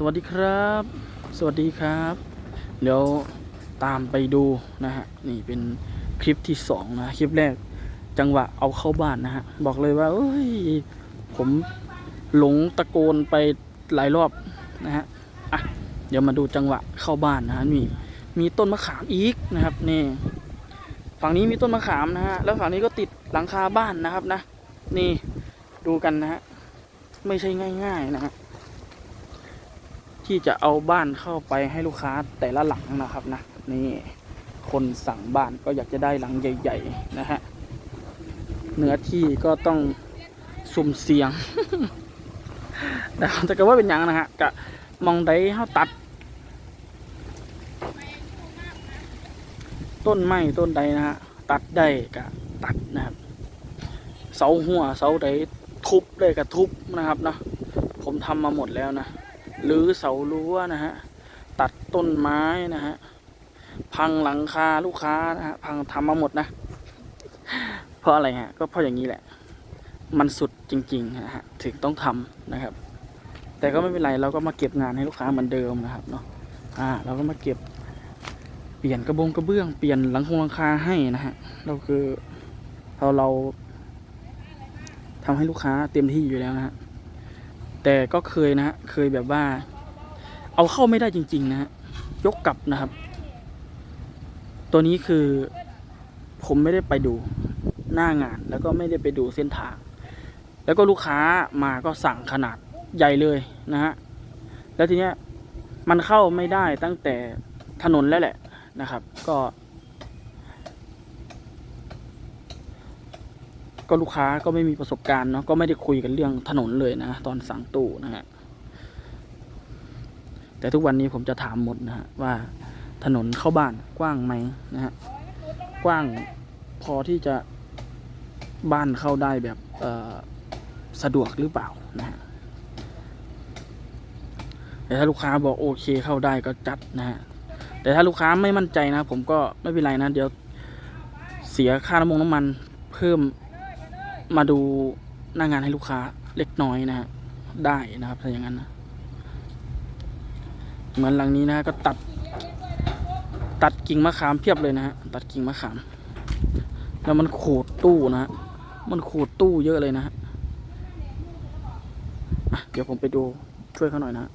สวัสดีครับ สวัสดีครับ เดี๋ยวตามไปดูนะฮะ นี่เป็นคลิปที่สองนะ คลิปแรกจังหวะเอาเข้าบ้านนะฮะ บอกเลยว่าเอ้ย ผมหลงตะโกนไปหลายรอบนะฮะ อะ เดี๋ยวมาดูจังหวะเข้าบ้านนะฮะมีมีต้นมะขามอีกนะครับ นี่ ฝั่งนี้มีต้นมะขามนะฮะ แล้วฝั่งนี้ก็ติดหลังคาบ้านนะครับนะ นี่ดูกันนะฮะ ไม่ใช่ง่าย ๆ นะฮะ ที่จะเอาบ้านเข้าไปให้ลูกค้าแต่ละหลังนะครับนะนี่คนสั่งบ้านก็อยากจะได้หลังใหญ่ ๆ นะฮะเนื้อที่ก็ต้องสุ่มเสี่ยงแต่ก็ว่าเป็นหยังนะฮะกะมองได้เฮาตัด ต้นไม้ต้นใดนะฮะตัดได้กะตัดนะครับเสาหัวเสาใดทุบได้กะทุบนะครับนะผมทำมาหมดแล้วนะ หรือเสารั้วนะฮะ ตัดต้นไม้นะฮะ พังหลังคาลูกค้านะฮะ พังทำมาหมดนะ เพราะอะไรฮะ ก็เพราะอย่างนี้แหละ มันสุดจริงๆนะฮะ ถึงต้องทำนะครับ แต่ก็ไม่เป็นไร เราก็มาเก็บงานให้ลูกค้าเหมือนเดิมนะครับเนาะ อ่า เราก็มาเก็บ เปลี่ยนกระบงกระเบื้อง เปลี่ยนหลังคงหลังคาให้นะฮะ เราคือเราเราทำให้ลูกค้าเต็มที่อยู่แล้วนะฮะ แต่ก็เคยนะฮะเคยแบบว่า เอาเข้าไม่ได้จริง ๆ นะฮะยกกลับนะครับ ตัวนี้คือ ผมไม่ได้ไปดูหน้างาน แล้วก็ไม่ได้ไปดูเส้นทาง แล้วก็ลูกค้ามาก็สั่งขนาดใหญ่เลยนะฮะแล้วทีเนี้ยมันเข้าไม่ได้ตั้งแต่ถนนแล้วแหละนะครับ ก็ ก็ลูกค้าก็ไม่มีประสบการณ์เนาะก็ไม่ได้คุยกันเรื่องถนนเลยนะ ตอนสั่งตู้นะฮะแต่ทุกวันนี้ผมจะถามหมดนะฮะว่าถนนเข้าบ้านกว้างไหมนะฮะกว้างพอที่จะบ้านเข้าได้แบบสะดวกหรือเปล่านะฮะแต่ถ้าลูกค้าบอกโอเคเข้าได้ก็จัดนะฮะแต่ถ้าลูกค้าไม่มั่นใจนะ ผมก็ไม่เป็นไรนะ เดี๋ยวเสียค่าน้ำมันน้ำมันเพิ่ม มาดูหน้างานให้ลูกค้าเล็กน้อยนะฮะได้นะครับถ้าอย่างนั้นนะเหมือนหลังนี้นะฮะก็ตัด ตัดกิ่งมะขามเพียบเลยนะฮะตัดกิ่งมะขาม แล้วมันขูดตู้นะฮะมันขูดตู้เยอะเลยนะฮะอะเดี๋ยวผมไปดูช่วยเขาหน่อยนะฮะ